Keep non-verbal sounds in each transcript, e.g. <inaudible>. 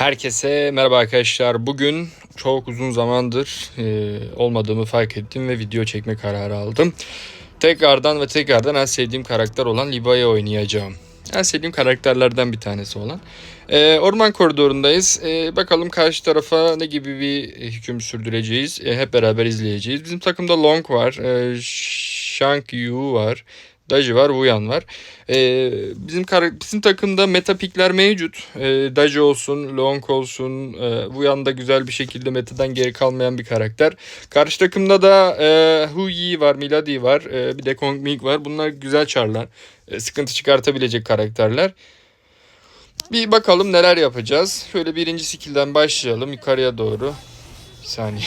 Herkese merhaba arkadaşlar. Bugün çok uzun zamandır e, olmadığımı fark ettim ve video çekme kararı aldım. Tekrardan ve tekrardan en sevdiğim karakter olan Liba'yı oynayacağım. En sevdiğim karakterlerden bir tanesi olan. E, orman koridorundayız. E, bakalım karşı tarafa ne gibi bir hüküm sürdüreceğiz. E, hep beraber izleyeceğiz. Bizim takımda Long var. E, Shank Yu var. Daji var, Wuyan var. Ee, bizim bizim takımda meta pickler mevcut. Ee, Daji olsun, Long olsun, e, Wuyan da güzel bir şekilde metadan geri kalmayan bir karakter. Karşı takımda da e, Hu Yi var, Milady var, e, bir de Kong Ming var. Bunlar güzel çarlar. E, sıkıntı çıkartabilecek karakterler. Bir bakalım neler yapacağız. Şöyle birinci skill'den başlayalım yukarıya doğru. Saniye.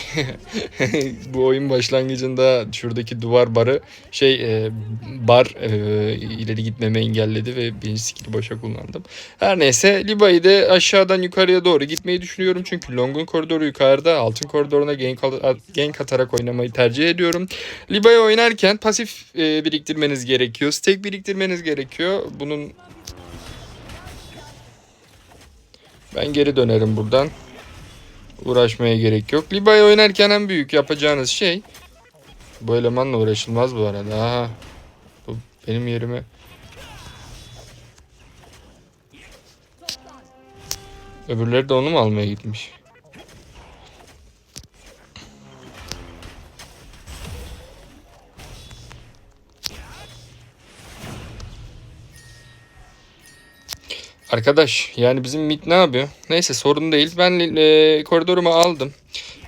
<laughs> Bu oyun başlangıcında şuradaki duvar barı şey e, bar e, ileri gitmemi engelledi ve birinci skill'i boşa kullandım. Her neyse Liba'yı da aşağıdan yukarıya doğru gitmeyi düşünüyorum. Çünkü Long'un koridoru yukarıda. Altın koridoruna gank, al- gank atarak oynamayı tercih ediyorum. Liba'yı oynarken pasif e, biriktirmeniz gerekiyor. Stack biriktirmeniz gerekiyor. Bunun ben geri dönerim buradan. Uğraşmaya gerek yok. Liba'yı oynarken en büyük yapacağınız şey bu elemanla uğraşılmaz bu arada. Aha. Bu benim yerime Öbürleri de onu mu almaya gitmiş? Arkadaş yani bizim mid ne yapıyor? Neyse sorun değil. Ben e, koridorumu aldım.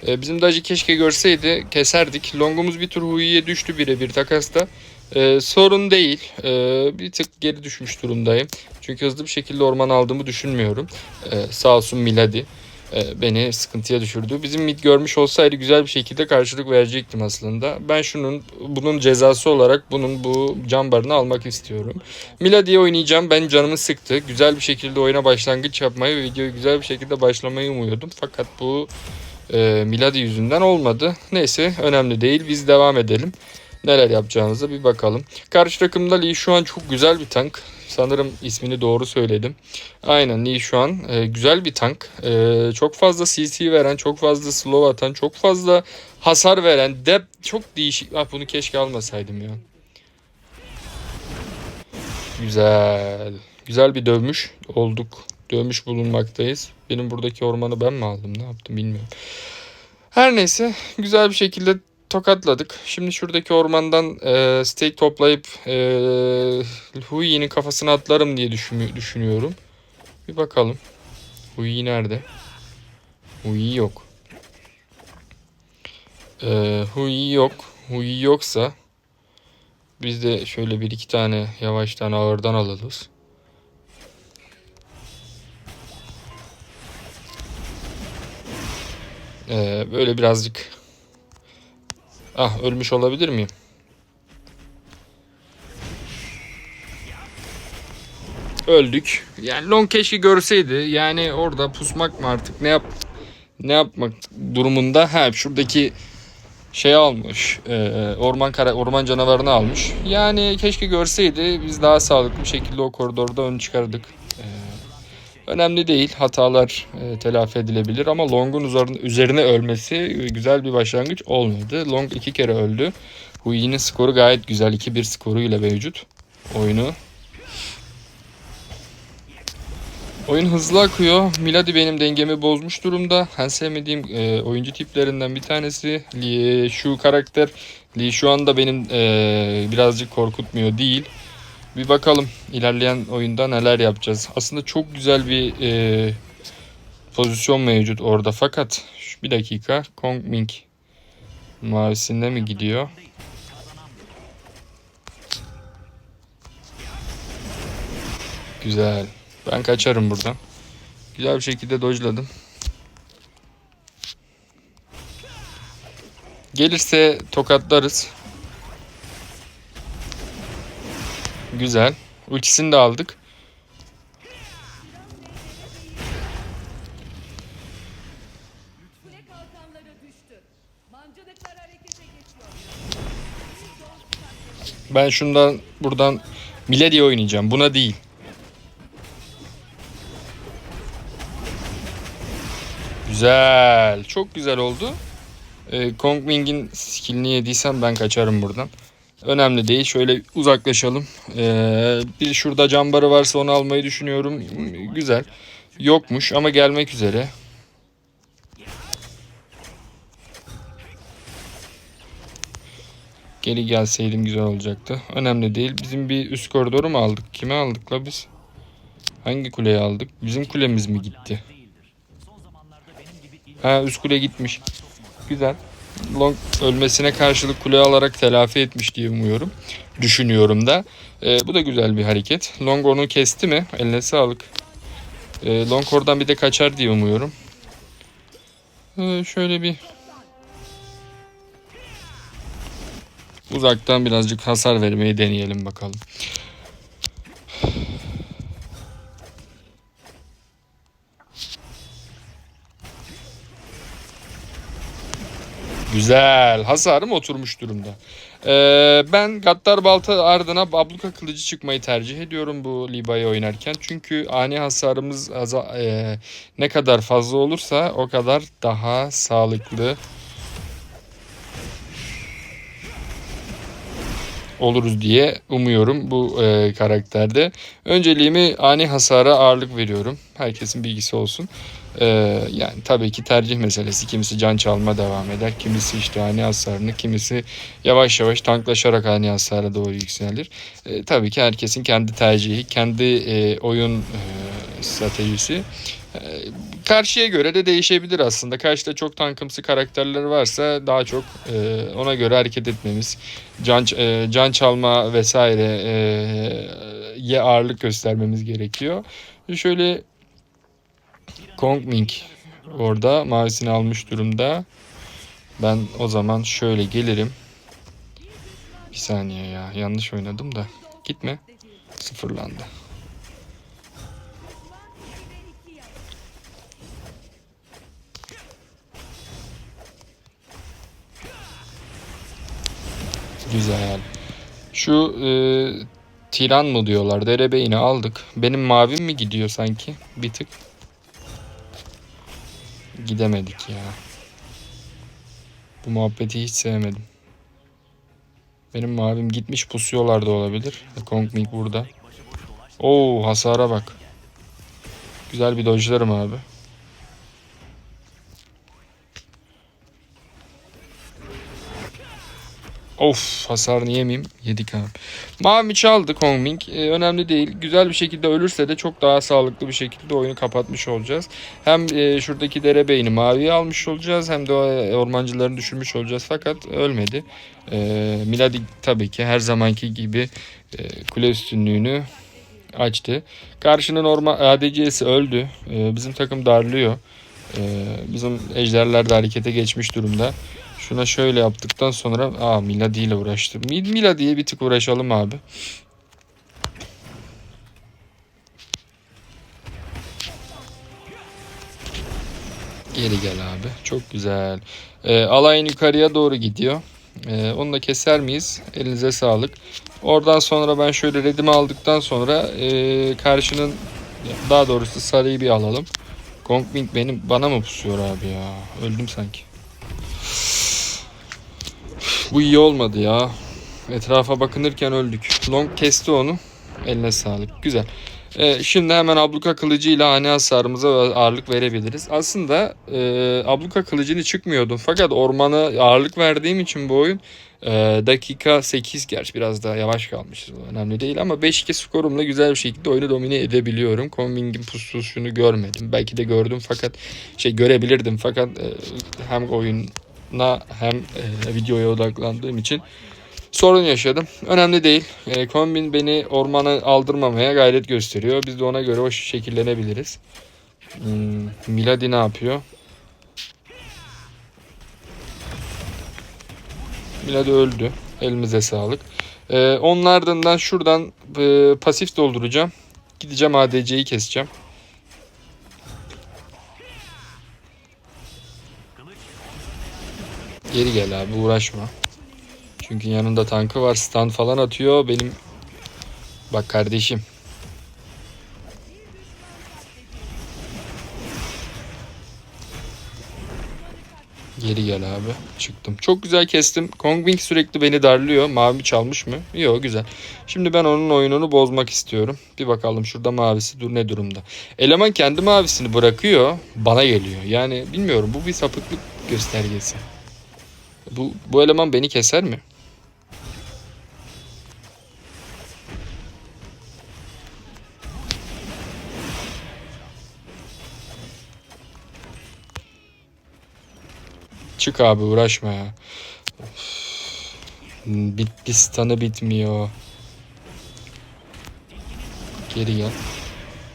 E, bizim Daji keşke görseydi keserdik. Longumuz bir tur Huyi'ye düştü birebir takasta. E, sorun değil. E, bir tık geri düşmüş durumdayım. Çünkü hızlı bir şekilde orman aldığımı düşünmüyorum. E, sağ olsun Milady e, beni sıkıntıya düşürdü. Bizim mid görmüş olsaydı güzel bir şekilde karşılık verecektim aslında. Ben şunun bunun cezası olarak bunun bu can barını almak istiyorum. Milady'ye oynayacağım. Ben canımı sıktı. Güzel bir şekilde oyuna başlangıç yapmayı ve videoyu güzel bir şekilde başlamayı umuyordum. Fakat bu e, Milady yüzünden olmadı. Neyse önemli değil. Biz devam edelim. Neler yapacağımıza bir bakalım. Karşı takımda Lee şu an çok güzel bir tank. Sanırım ismini doğru söyledim. Aynen Lee şu an e, güzel bir tank. E, çok fazla CC veren, çok fazla slow atan, çok fazla hasar veren. Dep çok değişik. Ah bunu keşke almasaydım ya. Güzel. Güzel bir dövmüş olduk. Dövmüş bulunmaktayız. Benim buradaki ormanı ben mi aldım? Ne yaptım bilmiyorum. Her neyse güzel bir şekilde tokatladık. Şimdi şuradaki ormandan e, steak toplayıp e, Hui'nin kafasına atlarım diye düşün- düşünüyorum. Bir bakalım. Hui nerede? Hui yok. E, Hui yok. Hui yoksa biz de şöyle bir iki tane yavaştan ağırdan alırız. Ee, böyle birazcık ah ölmüş olabilir miyim? Öldük. Yani Long keşke görseydi. Yani orada pusmak mı artık ne yap ne yapmak durumunda? Ha şuradaki şey almış. e, orman kara orman canavarını almış. Yani keşke görseydi. Biz daha sağlıklı bir şekilde o koridorda ön çıkardık. Önemli değil. Hatalar e, telafi edilebilir ama Long'un üzerine, ölmesi güzel bir başlangıç olmadı. Long iki kere öldü. Hui'nin skoru gayet güzel. 2-1 skoruyla mevcut oyunu. Oyun hızlı akıyor. Milady benim dengemi bozmuş durumda. En sevmediğim e, oyuncu tiplerinden bir tanesi. Lee, şu karakter Lee şu anda benim e, birazcık korkutmuyor değil. Bir bakalım ilerleyen oyunda neler yapacağız. Aslında çok güzel bir e, pozisyon mevcut orada fakat şu bir dakika Kong Ming mavisinde mi gidiyor? Güzel. Ben kaçarım buradan. Güzel bir şekilde dojladım. Gelirse tokatlarız. Güzel. Ultisini de aldık. Ben şundan buradan Milady'ye oynayacağım. Buna değil. Güzel. Çok güzel oldu. Ee, Kong skillini yediysem ben kaçarım buradan. Önemli değil. Şöyle uzaklaşalım. Ee, bir şurada cambarı varsa onu almayı düşünüyorum. Güzel. Yokmuş ama gelmek üzere. Geri gelseydim güzel olacaktı. Önemli değil. Bizim bir üst koridoru mu aldık? Kime aldık la biz? Hangi kuleyi aldık? Bizim kulemiz mi gitti? Ha üst kule gitmiş. Güzel. Long ölmesine karşılık kule alarak telafi etmiş diye umuyorum. Düşünüyorum da. Ee, bu da güzel bir hareket. Long onu kesti mi? Eline sağlık. Ee, Long oradan bir de kaçar diye umuyorum. Ee, şöyle bir uzaktan birazcık hasar vermeyi deneyelim bakalım. Güzel. Hasarım oturmuş durumda. Ee, ben Gattar Balta ardına Abluka Kılıcı çıkmayı tercih ediyorum bu Liba'yı oynarken. Çünkü ani hasarımız e, ne kadar fazla olursa o kadar daha sağlıklı oluruz diye umuyorum bu e, karakterde. Önceliğimi ani hasara ağırlık veriyorum. Herkesin bilgisi olsun. E, yani tabii ki tercih meselesi. Kimisi can çalma devam eder. Kimisi işte ani hasarını, kimisi yavaş yavaş tanklaşarak ani hasara doğru yükselir. E, tabii ki herkesin kendi tercihi, kendi e, oyun e, stratejisi. E, karşıya göre de değişebilir aslında. Karşıda çok tankımsı karakterler varsa daha çok e, ona göre hareket etmemiz, can e, can çalma vesaire e, ağırlık göstermemiz gerekiyor. Şöyle Kong Ming orada mavisini almış durumda. Ben o zaman şöyle gelirim. Bir saniye ya yanlış oynadım da. Gitme. Sıfırlandı. Güzel. Şu e, tiran mı diyorlar? Derebeyini aldık. Benim mavim mi gidiyor sanki? Bir tık. Gidemedik ya. Bu muhabbeti hiç sevmedim. Benim mavim gitmiş pusuyorlar da olabilir. Kong Ming burada. Oo hasara bak. Güzel bir dojlarım abi. Of hasarını yemeyeyim. Yedik abi. Mavi çaldı Kongming. Ee, önemli değil. Güzel bir şekilde ölürse de çok daha sağlıklı bir şekilde oyunu kapatmış olacağız. Hem e, şuradaki derebeyni maviye almış olacağız hem de e, ormancılarını düşürmüş olacağız. Fakat ölmedi. E, Miladi tabii ki her zamanki gibi e, kule üstünlüğünü açtı. Karşının orman ADC'si öldü. E, bizim takım darlıyor. E, bizim ejderler de harekete geçmiş durumda. Şuna şöyle yaptıktan sonra aa Miladi ile uğraştım. Mil- Miladi'ye bir tık uğraşalım abi. Geri gel abi. Çok güzel. Ee, alayın yukarıya doğru gidiyor. Ee, onu da keser miyiz? Elinize sağlık. Oradan sonra ben şöyle redimi aldıktan sonra ee, karşının daha doğrusu sarıyı bir alalım. Gongming benim bana mı pusuyor abi ya? Öldüm sanki. Bu iyi olmadı ya. Etrafa bakınırken öldük. Long kesti onu. Eline sağlık. Güzel. Ee, şimdi hemen abluka kılıcıyla hani hasarımıza ağırlık verebiliriz. Aslında e, abluka kılıcını çıkmıyordum. Fakat ormana ağırlık verdiğim için bu oyun e, dakika 8 gerçi biraz daha yavaş kalmışız. Önemli değil ama 5-2 skorumla güzel bir şekilde oyunu domine edebiliyorum. Combing'in pususunu görmedim. Belki de gördüm fakat şey görebilirdim fakat e, hem oyuna hem e, videoya odaklandığım için sorun yaşadım. Önemli değil. E, kombin beni ormana aldırmamaya gayret gösteriyor. Biz de ona göre o şekillenebiliriz. Hmm, Miladi ne yapıyor? Miladi öldü. Elimize sağlık. E, onun ardından şuradan e, pasif dolduracağım. Gideceğim ADC'yi keseceğim. Geri gel abi uğraşma. Çünkü yanında tankı var. Stand falan atıyor. Benim bak kardeşim. Geri gel abi. Çıktım. Çok güzel kestim. Kongwing sürekli beni darlıyor. Mavi çalmış mı? Yok güzel. Şimdi ben onun oyununu bozmak istiyorum. Bir bakalım şurada mavisi dur ne durumda. Eleman kendi mavisini bırakıyor. Bana geliyor. Yani bilmiyorum bu bir sapıklık göstergesi. Bu, bu eleman beni keser mi? Çık abi uğraşma ya. Üf. Bit bir stun'ı bitmiyor. Geri gel.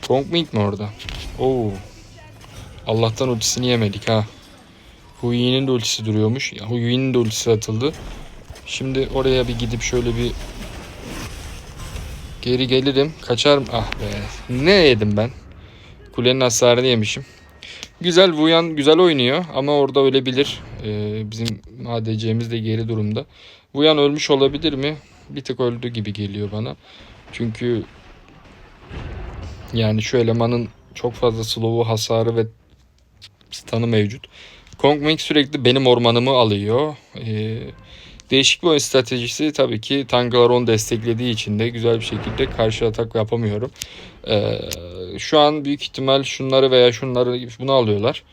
Kongming mi orada? Oo. Allah'tan ultisini yemedik ha. Huyi'nin de ultisi duruyormuş. Ya, Huyi'nin de ultisi atıldı. Şimdi oraya bir gidip şöyle bir geri gelirim. Kaçar mı? Ah be. Ne yedim ben? Kulenin hasarını yemişim. Güzel Vuyan güzel oynuyor ama orada ölebilir. Ee, bizim ADC'miz de geri durumda. Vuyan ölmüş olabilir mi? Bir tık öldü gibi geliyor bana. Çünkü yani şu elemanın çok fazla slow'u, hasarı ve stun'ı mevcut. Kongming sürekli benim ormanımı alıyor. Ee, değişik bir oyun stratejisi tabii ki Tanglar onu desteklediği için de güzel bir şekilde karşı atak yapamıyorum. Ee, şu an büyük ihtimal şunları veya şunları bunu alıyorlar.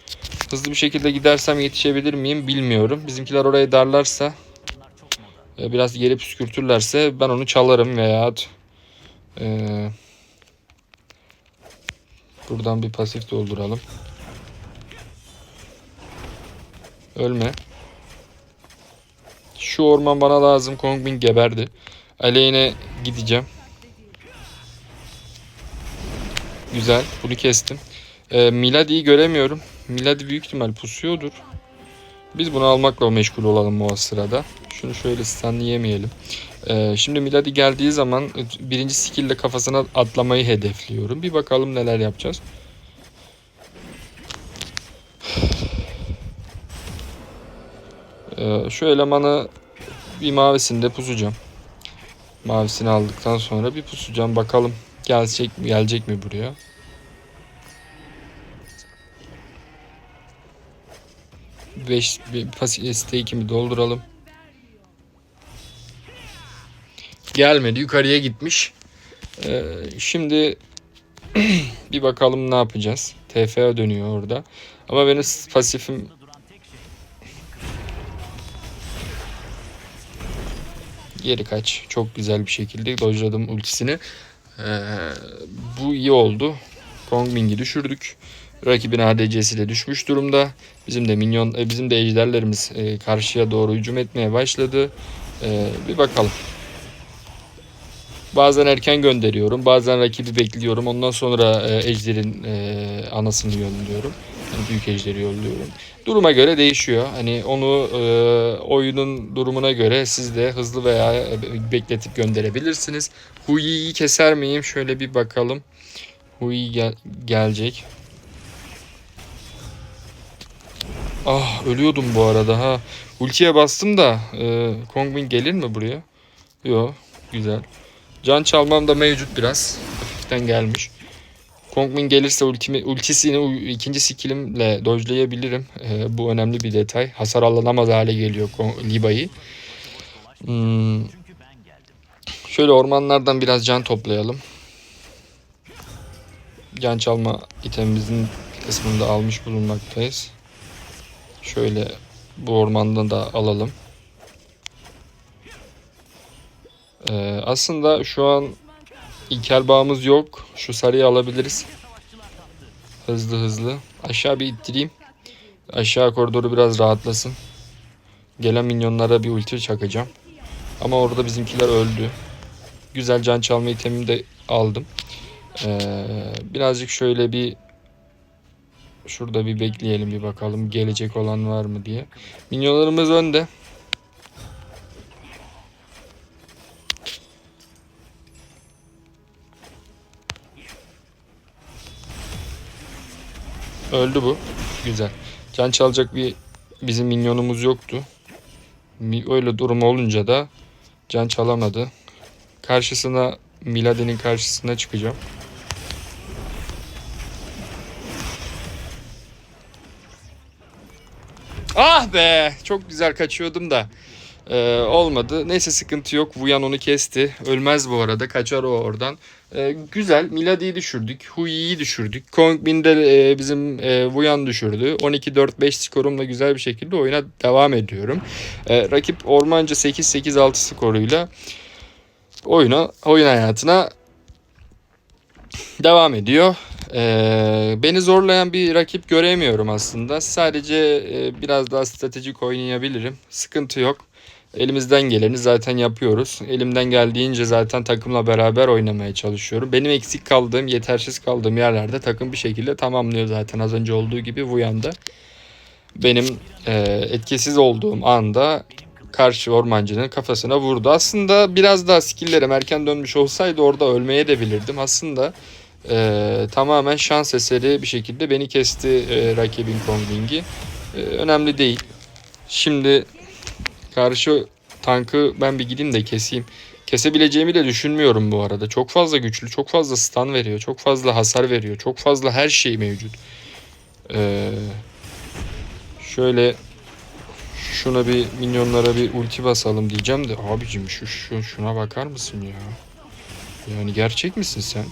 Hızlı bir şekilde gidersem yetişebilir miyim bilmiyorum. Bizimkiler oraya darlarsa e, biraz geri püskürtürlerse ben onu çalarım veya e, buradan bir pasif dolduralım. Ölme. Şu orman bana lazım. Kongbin geberdi. Aleyhine gideceğim. Güzel. Bunu kestim. Ee, Miladi'yi göremiyorum. Miladi büyük ihtimal pusuyordur. Biz bunu almakla meşgul olalım o sırada. Şunu şöyle stunlayemeyelim. Ee, şimdi Miladi geldiği zaman birinci skill'le kafasına atlamayı hedefliyorum. Bir bakalım neler yapacağız. Ee, şu elemanı bir mavisinde pusacağım. Mavisini aldıktan sonra bir pusacağım. Bakalım gelecek mi, gelecek mi buraya. Beş, bir stake'imi dolduralım. Gelmedi. Yukarıya gitmiş. Ee, şimdi <clears throat> bir bakalım ne yapacağız. TFA dönüyor orada. Ama benim pasifim Geri kaç. Çok güzel bir şekilde dojladım ultisini. Ee, bu iyi oldu. Kongming'i düşürdük. Rakibin ADC'si de düşmüş durumda. Bizim de minyon, e, bizim de ejderlerimiz e, karşıya doğru hücum etmeye başladı. E, bir bakalım. Bazen erken gönderiyorum. Bazen rakibi bekliyorum. Ondan sonra e, ejderin e, anasını yolluyorum. Büyük ejderi yolluyorum. Duruma göre değişiyor. Hani onu e, oyunun durumuna göre siz de hızlı veya bekletip gönderebilirsiniz. Huyi'yi keser miyim? Şöyle bir bakalım. Hui gel gelecek. Ah ölüyordum bu arada ha. Ultiye bastım da e, Kongmin gelir mi buraya? Yok güzel. Can çalmam da mevcut biraz. Hafiften gelmiş. Kongmin gelirse ultimi, ultisini ikinci skillimle dojlayabilirim. Ee, bu önemli bir detay. Hasar alınamaz hale geliyor Liba'yı. Hmm. Şöyle ormanlardan biraz can toplayalım. Can çalma itemimizin kısmını da almış bulunmaktayız. Şöyle bu ormandan da alalım. Ee, aslında şu an İlkel bağımız yok. Şu sarıyı alabiliriz. Hızlı hızlı. Aşağı bir ittireyim. Aşağı koridoru biraz rahatlasın. Gelen minyonlara bir ulti çakacağım. Ama orada bizimkiler öldü. Güzel can çalma itemimi de aldım. Ee, birazcık şöyle bir şurada bir bekleyelim bir bakalım gelecek olan var mı diye. Minyonlarımız önde. Öldü bu. Güzel. Can çalacak bir bizim minyonumuz yoktu. Öyle durum olunca da can çalamadı. Karşısına Milade'nin karşısına çıkacağım. Ah be! Çok güzel kaçıyordum da. Ee, olmadı. Neyse sıkıntı yok. Vuyan onu kesti. Ölmez bu arada. Kaçar o oradan. Ee, güzel. Miladi'yi düşürdük. Hui'yi düşürdük. Kongbin'de e, bizim e, Vuyan düşürdü. 12-4-5 skorumla güzel bir şekilde oyuna devam ediyorum. Ee, rakip Ormancı 8-8-6 skoruyla oyuna, oyun hayatına devam ediyor. Ee, beni zorlayan bir rakip göremiyorum aslında. Sadece e, biraz daha stratejik oynayabilirim. Sıkıntı yok. Elimizden geleni zaten yapıyoruz. Elimden geldiğince zaten takımla beraber oynamaya çalışıyorum. Benim eksik kaldığım, yetersiz kaldığım yerlerde takım bir şekilde tamamlıyor zaten. Az önce olduğu gibi Vuyan'da. Benim e, etkisiz olduğum anda karşı ormancının kafasına vurdu. Aslında biraz daha skilllerim erken dönmüş olsaydı orada ölmeye de bilirdim. Aslında e, tamamen şans eseri bir şekilde beni kesti e, rakibin Kongbing'i. E, önemli değil. Şimdi karşı tankı ben bir gideyim de keseyim. Kesebileceğimi de düşünmüyorum bu arada. Çok fazla güçlü, çok fazla stun veriyor, çok fazla hasar veriyor, çok fazla her şey mevcut. Ee, şöyle şuna bir minyonlara bir ulti basalım diyeceğim de abicim şu, şu şuna bakar mısın ya? Yani gerçek misin sen?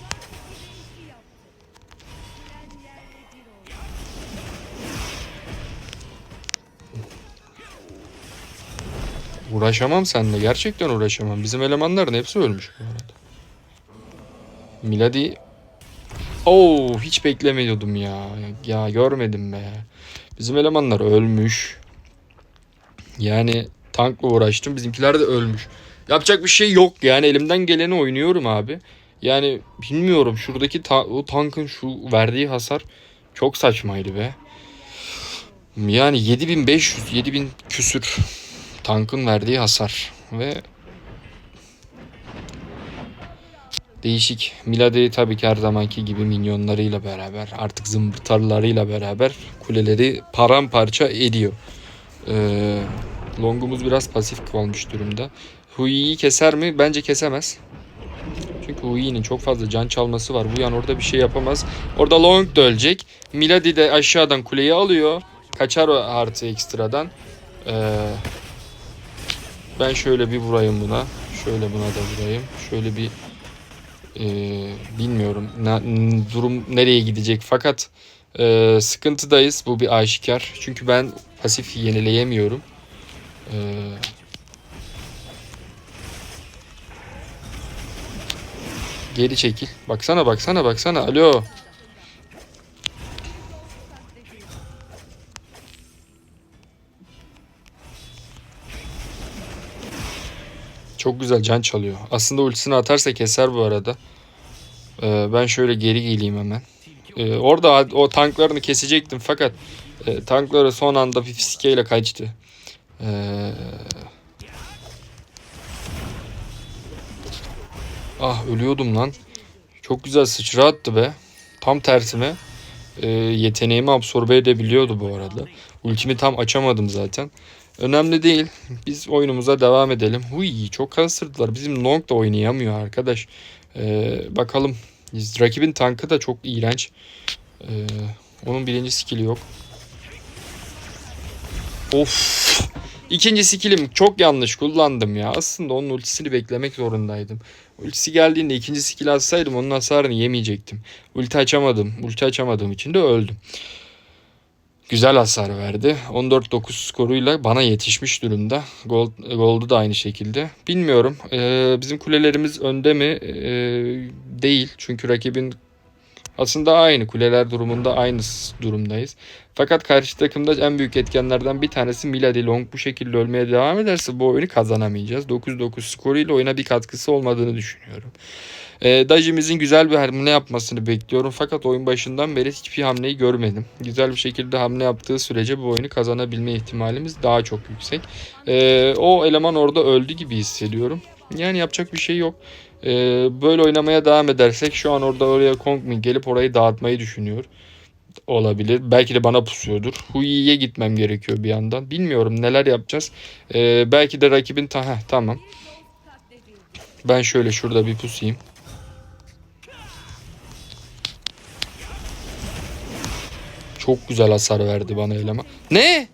Uğraşamam seninle. Gerçekten uğraşamam. Bizim elemanların hepsi ölmüş bu arada. Miladi... Oo, hiç beklemiyordum ya. Ya görmedim be. Bizim elemanlar ölmüş. Yani tankla uğraştım. Bizimkiler de ölmüş. Yapacak bir şey yok yani. Elimden geleni oynuyorum abi. Yani bilmiyorum şuradaki ta- o tankın şu verdiği hasar çok saçmaydı be. Yani 7500 7000 küsür tankın verdiği hasar ve değişik. Milady tabii ki her zamanki gibi minyonlarıyla beraber artık zımbırtarlarıyla beraber kuleleri paramparça ediyor. Ee, longumuz biraz pasif kalmış durumda. Hui'yi keser mi? Bence kesemez. Çünkü Hui'nin çok fazla can çalması var. Bu yan orada bir şey yapamaz. Orada Long da ölecek. Milady de aşağıdan kuleyi alıyor. Kaçar artı ekstradan. Ee, ben şöyle bir vurayım buna. Şöyle buna da vurayım. Şöyle bir e, bilmiyorum na- durum nereye gidecek fakat e, sıkıntıdayız. Bu bir aşikar. Çünkü ben pasif yenileyemiyorum. E, geri çekil. Baksana baksana baksana. Alo. Çok güzel can çalıyor. Aslında ultisini atarsa keser bu arada. Ee, ben şöyle geri geleyim hemen. Ee, orada o tanklarını kesecektim fakat e, tankları son anda bir fiskeyle kaçtı. Ee, ah ölüyordum lan. Çok güzel sıçra attı be. Tam tersime. Ee, yeteneğimi absorbe edebiliyordu bu arada. Ultimi tam açamadım zaten. Önemli değil. Biz oyunumuza devam edelim. Huy çok kastırdılar. Bizim Long da oynayamıyor arkadaş. Ee, bakalım. Rakibin tankı da çok iğrenç. Ee, onun birinci skill'i yok. Of. İkinci skill'im çok yanlış kullandım ya. Aslında onun ultisini beklemek zorundaydım. Ultisi geldiğinde ikinci skill atsaydım onun hasarını yemeyecektim. Ulti açamadım. Ulti açamadığım için de öldüm. Güzel hasar verdi. 14-9 skoruyla bana yetişmiş durumda. Gold, Gold'u da aynı şekilde. Bilmiyorum. Ee, bizim kulelerimiz önde mi? Ee, değil. Çünkü rakibin aslında aynı. Kuleler durumunda aynı durumdayız. Fakat karşı takımda en büyük etkenlerden bir tanesi Milady Long bu şekilde ölmeye devam ederse bu oyunu kazanamayacağız. 9-9 skoruyla oyuna bir katkısı olmadığını düşünüyorum. E, Dajimizin güzel bir hamle yapmasını bekliyorum. Fakat oyun başından beri hiçbir hamleyi görmedim. Güzel bir şekilde hamle yaptığı sürece bu oyunu kazanabilme ihtimalimiz daha çok yüksek. E, o eleman orada öldü gibi hissediyorum. Yani yapacak bir şey yok. E, böyle oynamaya devam edersek şu an orada oraya Kongmin gelip orayı dağıtmayı düşünüyor. Olabilir. Belki de bana pusuyordur. Hui'ye gitmem gerekiyor bir yandan. Bilmiyorum neler yapacağız. E, belki de rakibin... Ta Heh, tamam. Ben şöyle şurada bir pusayım. Çok güzel hasar verdi bana eleman. Ne?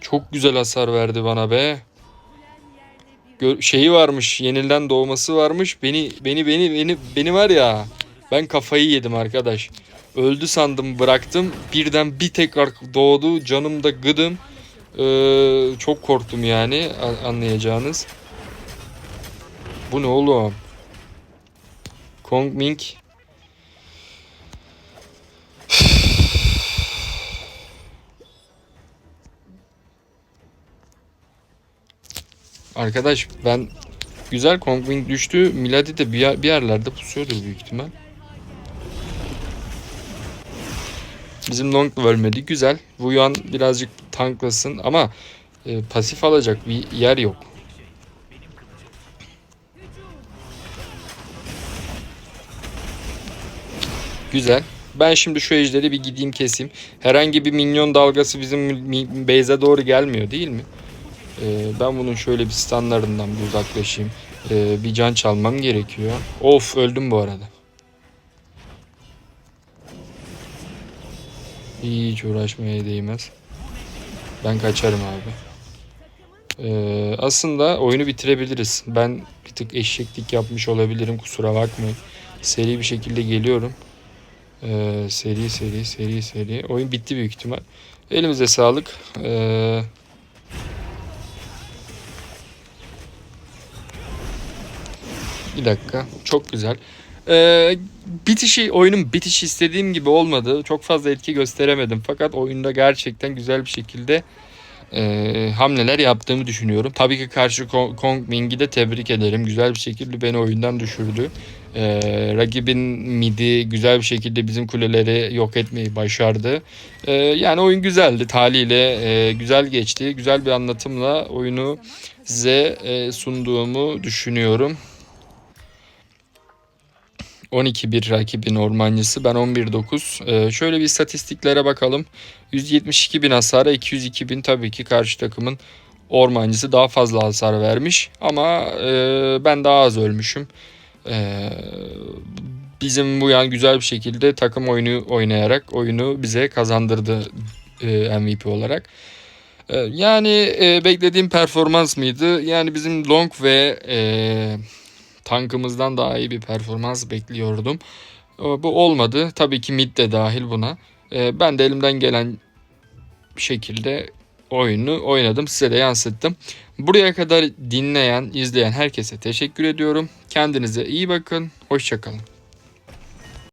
Çok güzel hasar verdi bana be. Gör, şeyi varmış, yenilden doğması varmış. Beni beni beni beni beni var ya. Ben kafayı yedim arkadaş. Öldü sandım bıraktım. Birden bir tekrar doğdu. Canım da gıdım. Ee, çok korktum yani anlayacağınız. Bu ne oğlum? Kong Ming Arkadaş ben güzel Kong Wing düştü. Miladi de bir, bir yerlerde pusuyordur büyük ihtimal. Bizim Long ölmedi. Güzel. Wuyan birazcık tanklasın ama e, pasif alacak bir yer yok. Güzel. Ben şimdi şu ejderi bir gideyim keseyim. Herhangi bir minyon dalgası bizim base'e doğru gelmiyor değil mi? Ee, ben bunun şöyle bir standlarından bir uzaklaşayım. Ee, bir can çalmam gerekiyor. Of öldüm bu arada. Hiç uğraşmaya değmez. Ben kaçarım abi. Ee, aslında oyunu bitirebiliriz. Ben bir tık eşeklik yapmış olabilirim. Kusura bakmayın. Seri bir şekilde geliyorum. Ee, seri seri seri seri. Oyun bitti büyük ihtimal. Elimize sağlık. Ee, bir dakika. Çok güzel. Ee, bitişi oyunun bitişi istediğim gibi olmadı. Çok fazla etki gösteremedim. Fakat oyunda gerçekten güzel bir şekilde e, hamleler yaptığımı düşünüyorum. Tabii ki karşı Kong Ming'i de tebrik ederim. Güzel bir şekilde beni oyundan düşürdü. Ee, rakibin midi güzel bir şekilde bizim kuleleri yok etmeyi başardı. Ee, yani oyun güzeldi. Taliyle e, güzel geçti. Güzel bir anlatımla oyunu size e, sunduğumu düşünüyorum. 12-1 rakibin ormancısı. Ben 11-9. Ee, şöyle bir istatistiklere bakalım. 172 bin hasara 202 bin tabii ki karşı takımın ormancısı daha fazla hasar vermiş. Ama e, ben daha az ölmüşüm. Ee, bizim bu yan güzel bir şekilde takım oyunu oynayarak oyunu bize kazandırdı e, MVP olarak. Ee, yani e, beklediğim performans mıydı? Yani bizim Long ve e, tankımızdan daha iyi bir performans bekliyordum. Bu olmadı. Tabii ki mid de dahil buna. Ee, Ben de elimden gelen şekilde oyunu oynadım. Size de yansıttım. Buraya kadar dinleyen, izleyen herkese teşekkür ediyorum. Kendinize iyi bakın. Hoşçakalın.